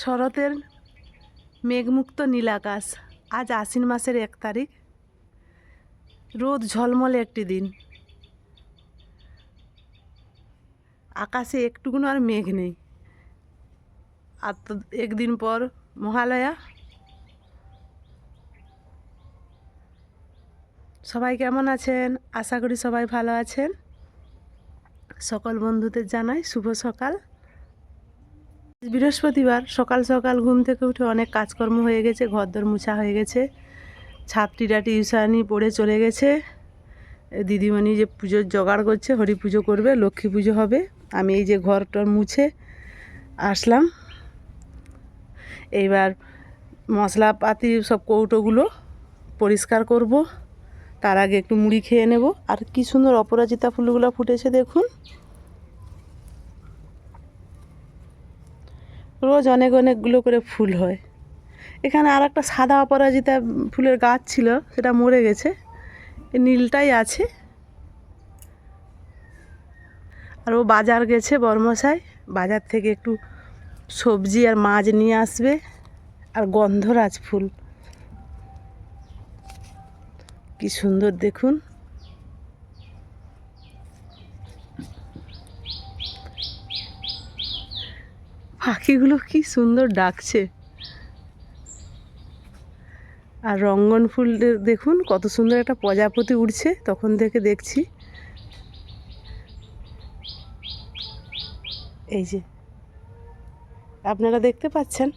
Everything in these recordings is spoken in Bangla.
শরতের মেঘমুক্ত নীল আকাশ। আজ আশ্বিন মাসের এক তারিখ। রোদ ঝলমলে একটি দিন। আকাশে একটুকুনো আর মেঘ নেই। আর তো একদিন পর মহালয়া। সবাই কেমন আছেন? আশা করি সবাই ভালো আছেন। সকল বন্ধুদের জানাই শুভ সকাল। বৃহস্পতিবার সকাল সকাল ঘুম থেকে উঠে অনেক কাজকর্ম হয়ে গেছে, ঘরদর মুছা হয়ে গেছে, ছাত্রীরা টিউশানি পড়ে চলে গেছে। দিদিমণি যে পুজোর জোগাড় করছে, হরি পুজো করবে, লক্ষ্মী পুজো হবে। আমি এই যে ঘরটর মুছে আসলাম। এইবার মশলাপাতি সব কৌটোগুলো পরিষ্কার করব। তার আগে একটু মুড়ি খেয়ে নেব। আর কি সুন্দর অপরাজিতা ফুলগুলো ফুটেছে দেখুন। রোজ অনেক অনেকগুলো করে ফুল হয়। এখানে আর একটা সাদা অপরাজিতা ফুলের গাছ ছিল, সেটা মরে গেছে। নীলটাই আছে। আর ও বাজার গেছে বর্মশাই বাজার থেকে একটু সবজি আর মাছ নিয়ে আসবে। আর গন্ধরাজ ফুল। কি সুন্দর দেখুন। পাখিগুলো কি সুন্দর ডাকছে। আর রঙ্গন ফুল দেখুন, কত সুন্দর একটা প্রজাপতি উড়ছে, তখন থেকে দেখছি। এই যে, আপনারা দেখতে পাচ্ছেন?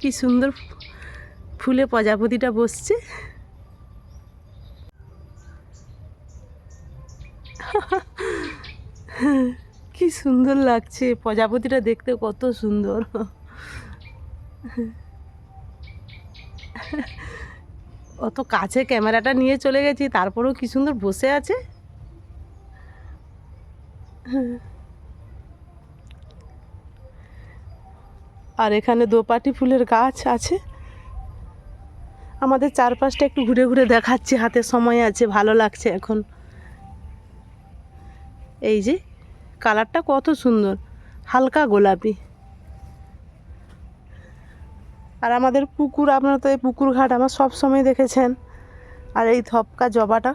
কি সুন্দর ফুলে প্রজাপতিটা বসছে। সুন্দর লাগছে। প্রজাপতিটা দেখতে কত সুন্দর। অত কাছে ক্যামেরাটা নিয়ে চলে গেছি, তারপরেও কি সুন্দর বসে আছে? আর এখানে দোপাটি ফুলের গাছ আছে। আমাদের চারপাশটা একটু ঘুরে ঘুরে দেখাচ্ছি, হাতে সময় আছে, ভালো লাগছে এখন। এই যে কালারটা কত সুন্দর, হালকা গোলাপি। আর আমাদের পুকুর, আপনারা তো এই পুকুর ঘাট আমার সব সময় দেখেছেন। আর এই থপকা জবাটা,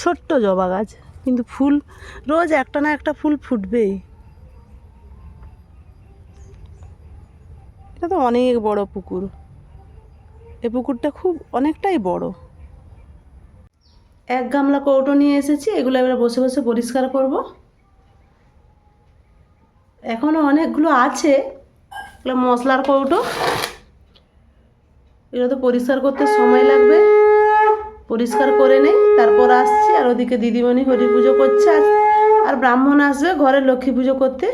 ছোট্ট জবা গাছ, কিন্তু ফুল, রোজ একটা না একটা ফুল ফুটবেই। এটা তো অনেক বড় পুকুর। এ পুকুরটা খুব অনেকটাই বড়। এক গামলা কৌটো নিয়ে এসেছি, এগুলো এবার বসে বসে পরিষ্কার করব। এখনও অনেকগুলো আছে, এগুলো মশলার কৌটো। এগুলো তো পরিষ্কার করতে সময় লাগবে। পরিষ্কার করে নেই, তারপর আসছি, আর ওদিকে দিদিমণি হরি পুজো করছে, আর আর ব্রাহ্মণ আসবে ঘরে লক্ষ্মী পুজো করতে।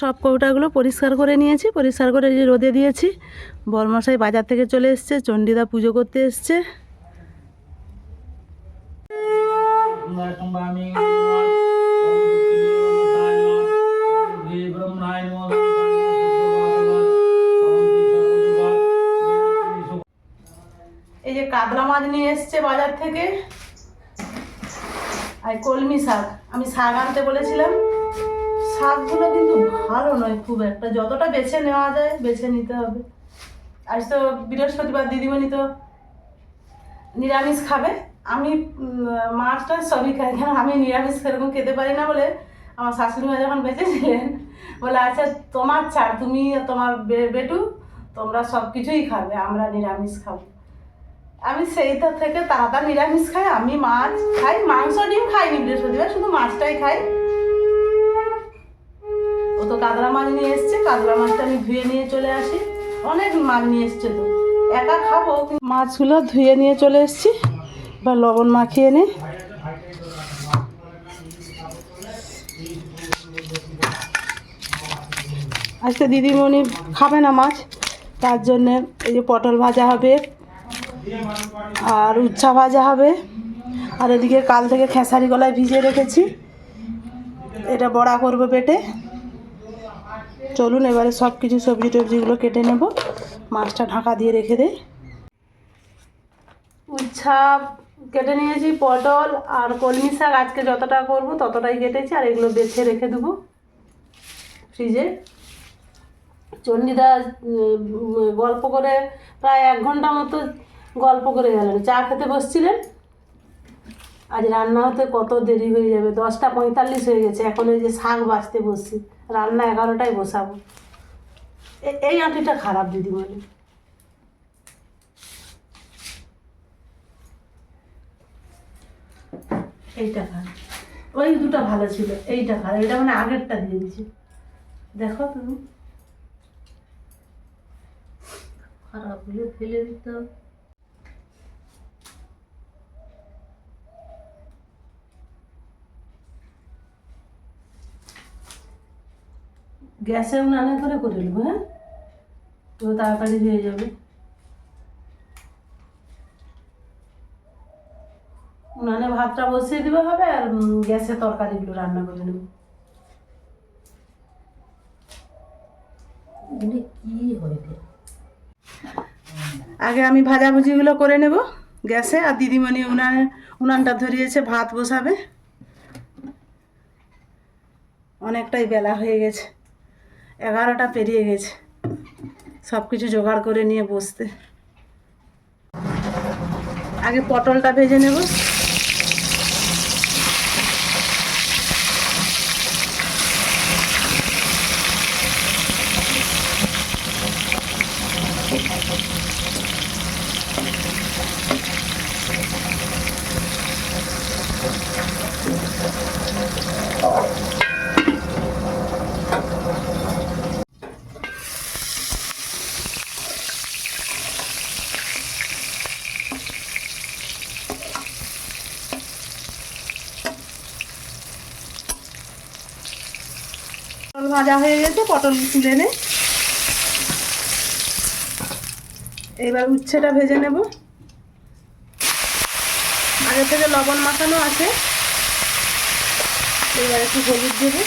সব কৌটাগুলো পরিষ্কার করে নিয়েছি, পরিষ্কার করে যে রোদে দিয়েছি। বরমশাই বাজার থেকে চলে এসছে, চণ্ডীদা পুজো করতে এসছে। কুম্ভামি ব্রহ্মায় এই যে কাতলা মাছ নিয়ে এসছে বাজার থেকে, আর কলমি শাক। আমি শাক আনতে বলেছিলাম, শাকগুলো কিন্তু ভালো নয় খুব একটা। যতটা বেছে নেওয়া যায়, বেছে নিতে হবে। আজ তো বৃহস্পতিবার, দিদিমণি তো নিরামিষ খাবে। আমি মাছটা সবই খাই। কারণ আমি নিরামিষ সেরকম খেতে পারি না বলে আমার শাশুড়ি মা যখন বেঁচেছিলেন, বলে আচ্ছা তোমার ছাড়, তুমি তোমার বেটু, তোমরা সব কিছুই খাবে, আমরা নিরামিষ খাব। আমি সেইটা থেকে তাড়াতা নিরামিষ খাই, আমি মাছ খাই, মাংস ডিম খাইনি বৃহস্পতিবার, শুধু মাছটাই খাই। ও তো কাতলা মাছ নিয়ে এসছে কাতলা মাছটা আমি ধুয়ে নিয়ে চলে আসি। অনেক মাছ নিয়ে এসছে তো। একা খাব মাছগুলো ধুয়ে নিয়ে চলে এসছি। বা লবণ মাখিয়ে নে। আজকে দিদিমণি খাবে না মাছ, তার জন্যে এই যে পটল ভাজা হবে আর উচ্ছা ভাজা হবে। আর এদিকে কাল থেকে খেসারি গলায় ভিজে রেখেছি। এটা বড়া করব পেটে। চলুন এবারে সব কিছু সবজি টবজিগুলো কেটে নেব। মাছটা ঢাকা দিয়ে রেখে দেয় উচ্ছা কেটে নিয়েছি পটল আর কলমি শাক। আজকে যতটা করব ততটাই কেটেছি, আর এগুলো বেছে রেখে দেবো ফ্রিজে। চণ্ডীদা গল্প করে প্রায় এক ঘণ্টা মতো গল্প করে গেলেন। চা খেতে বসছিলেন। আজ রান্না হতে কত দেরি হয়ে যাবে, দশটা পঁয়তাল্লিশ হয়ে গেছে। এখন এই যে শাক বাঁচতে বসছি, রান্না এগারোটায় বসাবো। এই আঁটিটা খারাপ, দিদি দিদিমণি এইটা খারাপ ওই দুটো ভালো ছিল এইটা খারাপ এটা মানে আগেরটা দিয়ে দিছি দেখো তুমি। খারাপ হলে ফেলে দিতে গ্যাসে উনানে করে করে নেব হ্যাঁ? তো তাড়াতাড়ি হয়ে যাবে উনানে ভাতটা বসিয়ে দিবে হবে আর গ্যাসে তরকারিগুলো রান্না করে নেব। কি হইবে আগে আমি ভাজাভুজিগুলো করে নেব গ্যাসে আর দিদিমণি উনান উনানটা ধরিয়েছে ভাত বসাবে। অনেকটাই বেলা হয়ে গেছে এগারোটা পেরিয়ে গেছে সব কিছু জোগাড় করে নিয়ে বসতে। আগে পটলটা ভেজে নেব। ভাজা হয়ে গেছে, পটল তুলে নে। এবার উচ্ছেটা ভেজে নেব। আগে থেকে লবণ মাখানো আছে। এবার একটু হলুদ দেবো।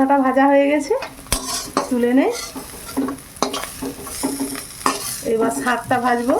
উচ্ছাটা ভাজা হয়ে গেছে তুলে নেই। এবার শাকটা ভাজবো।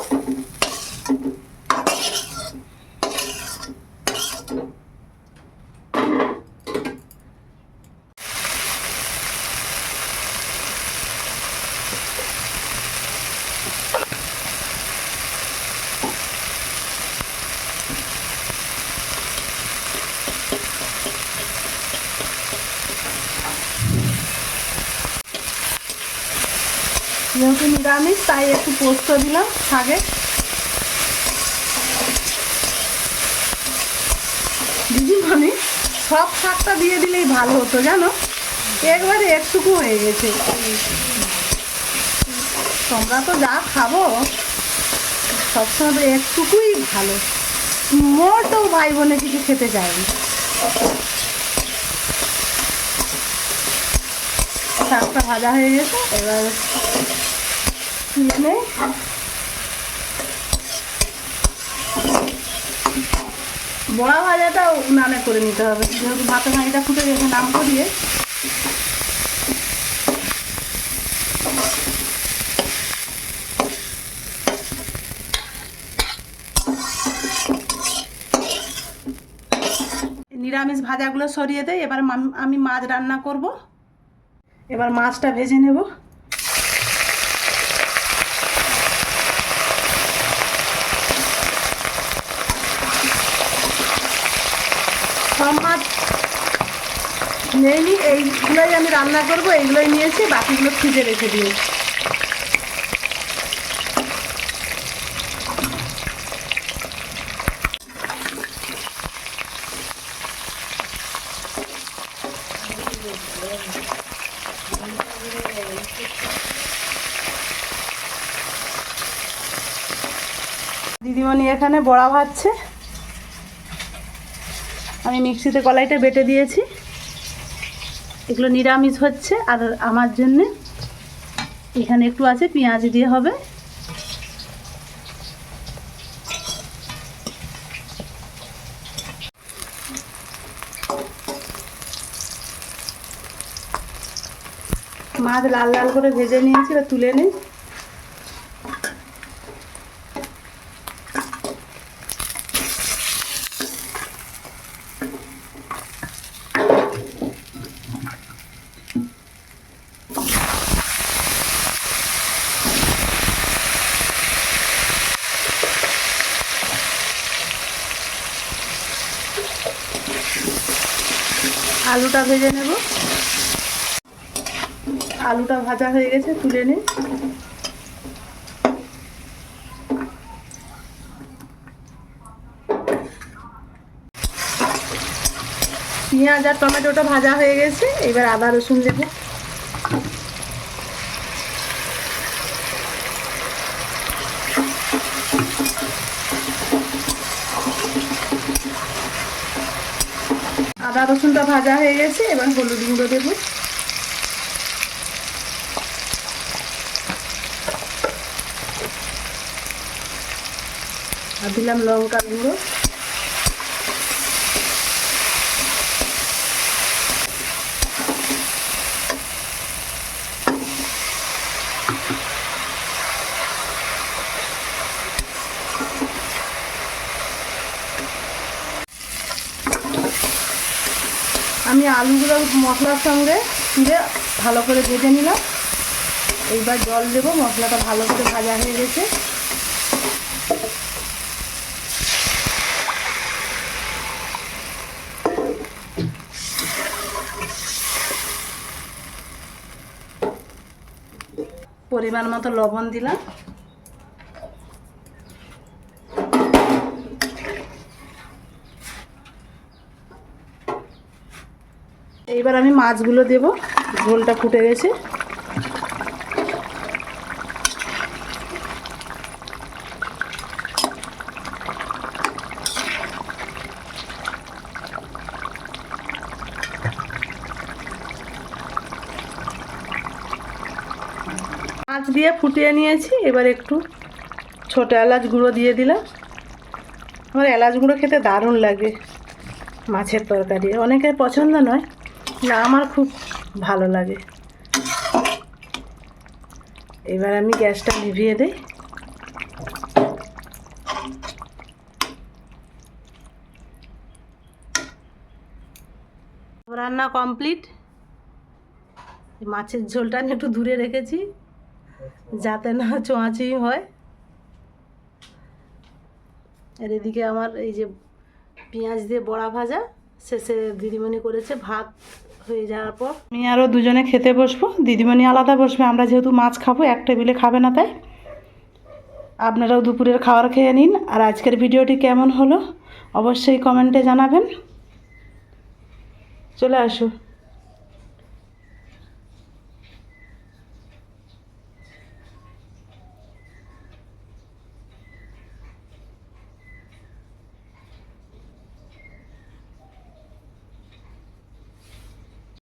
যেহেতু নিরামিষ, তাই একটু পোস্ত দিলাম শাকে। মানে সব শাকটা দিয়ে দিলেই ভালো হতো, জানো? একবারে একটুকু হয়ে গেছে। তোমরা তো যা খাব, সবসময় তো একটুকুই ভালো। মোটেও ভাই বোনে কিছু খেতে চায়নি শাকটা ভাজা হয়ে গেছে, এবার তুলে বড়া ভাজাটা উনানে করে নিতে হবে। যেহেতু ভাতের হাঁড়িটা ফুটে গেছে, নাম করিয়ে। নিরামিষ ভাজাগুলো সরিয়ে দেয় এবার আমি মাছ রান্না করব। এবার মাছটা ভেজে নেব। সব নেইনি, এইগুলোই আমি রান্না করব, এইগুলোই নিয়েছি, বাকিগুলো ফ্রিজে রেখে দিয়েছি। দিদিমণি এখানে বড়া ভাজছে। আমি মিক্সিতে কলাইটা বেটে দিয়েছি। এগুলো নিরামিষ হচ্ছে, আর আমার জন্যে এখানে একটু আছে, পেঁয়াজ দিয়ে হবে। মাছ লাল লাল করে ভেজে নিয়েছি তুলে নিই। আলুটা ভেজে নেব। আলুটা ভাজা হয়ে গেছে, তুলে নিই পেঁয়াজ আর টমেটোটা ভাজা হয়ে গেছে, এবার আদা রসুন দেবো। আদা রসুনটা ভাজা হয়ে গেছে এবার হলুদ গুঁড়ো দেবো। আর দিলাম লঙ্কার গুঁড়ো। আমি আলুগুলো মশলার সঙ্গে তুলে ভালো করে ভেজে নিলাম। এইবার জল দেবো, মশলাটা ভালো করে ভাজা হয়ে গেছে। পরিমাণ মতো লবণ দিলাম। এইবার আমি মাছগুলো দেব। ঝোলটা ফুটে গেছে। মাছ দিয়ে ফুটিয়ে নিয়েছি। এবার একটু ছোটো এলাচ গুঁড়ো দিয়ে দিলাম। আমার এলাচ গুঁড়ো খেতে দারুণ লাগে মাছের তরকারি। অনেকের পছন্দ নয়। না, আমার খুব ভালো লাগে। এবার আমি গ্যাসটা নিভিয়ে দিই। রান্না কমপ্লিট। মাছের ঝোলটা আমি একটু দূরে রেখেছি, যাতে না চোঁয়াচুঁই হয়। আর এদিকে আমার এই যে পেঁয়াজ দিয়ে বড়া ভাজা, শেষে দিদিমণি করেছে ভাত। হয়ে যাওয়ার পর আমি আরও দুজনে খেতে বসবো। দিদিমণি আলাদা বসবে, আমরা যেহেতু মাছ খাব, এক টেবিলে খাবে না তাই। আপনারাও দুপুরের খাবার খেয়ে নিন। আর আজকের ভিডিওটি কেমন হলো, অবশ্যই কমেন্টে জানাবেন। চলে আসো।